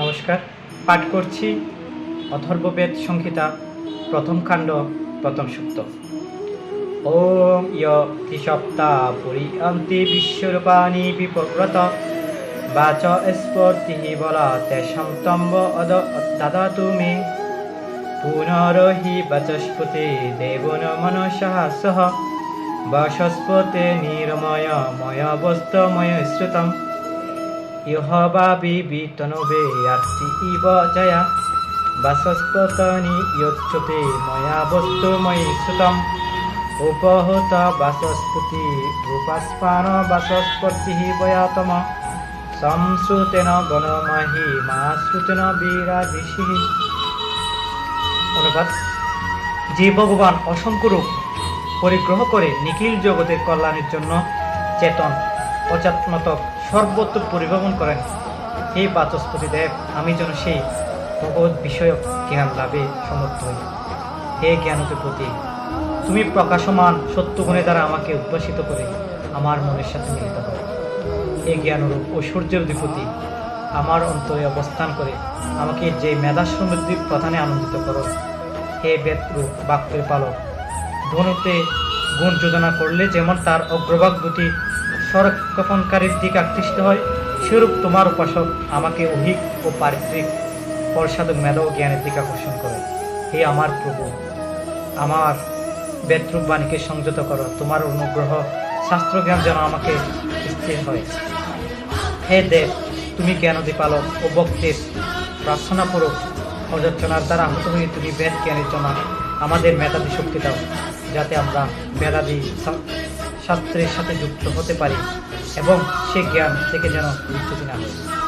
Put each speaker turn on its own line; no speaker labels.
নমস্কার। পাঠ করছি অথর্ববেদ সংহিতা, প্রথম কাণ্ড প্রথম সূক্ত। ওম ইয় ত্রিসপ্তা পরিয়ন্তি বিশ্বরূপাণি বিপব্রত বাচ স্ফূর্তি বলা তেষাম তম্ব অদ দাদাতু মে। পুনরহি বাচস্পতি দেবন মনসಃ সহ। বাসস্পতে নিরময় ময় বস্তময় শ্রুতম ইহ বা বিতনবে আর্তি ইব জয়া। বাসস্পতনি ইয়চ্যতে ময়া বস্তুময়ী শ্রুতম উপহত বাসস্পতি রূপাস্পান বাসস্পতি বয়াতম। সংশ্রুতেন গণমহি মা শ্রুতেন বিরাদিশি অনুবাদ। যে ভগবান অসংখ্য রূপ পরিগ্রহ করে নিখিল জগতের কল্যাণের জন্য চেতন অচাত্মতক সর্বত্র পরিভ্রমণ করেন। হে বাচস্পতি দেব, আমি যেন সেই ভগবত বিষয়ক জ্ঞান লাভে সমর্থ হই। হে জ্ঞানপতি তুমি প্রকাশমান সত্যগুণে দ্বারা আমাকে উদ্ভাসিত করে আমার মনের সাথে মিলিত করো। হে জ্ঞানরূপ ও সূর্যের অধিপতি আমার অন্তরে অবস্থান করে আমাকে যে মেধা সমৃদ্ধির প্রধানে আনন্দিত করো। হে বেদরূপ বাক্যের পালক, ধনুতে গুণ যোজনা করলে যেমন তার অগ্রভাগ দুটি সংরক্ষণকারীর দিকে আকৃষ্ট হয়, সেরূপ তোমার উপাসক আমাকে অধিক ও পারিত্রিক পরসাধক মেধা ও জ্ঞানের দিকে আকর্ষণ করে। হে আমার প্রভু, আমার বেদরূপ বাণীকে সংযত করো। তোমার অনুগ্রহ শাস্ত্র জ্ঞান যেন আমাকে স্থির হয়। হে দেব, তুমি জ্ঞান পালক ও ভক্তের প্রার্থনা করো অযর্চনার দ্বারা আহত হয়ে তুমি বেদ জ্ঞানের জন্য আমাদের মেধাবী শক্তি দাও, যাতে আমরা মেধাবী শাস্ত্রের সাথে যুক্ত হতে পারি এবং সে জ্ঞান থেকে যেন বিচ্যুতি না হয়।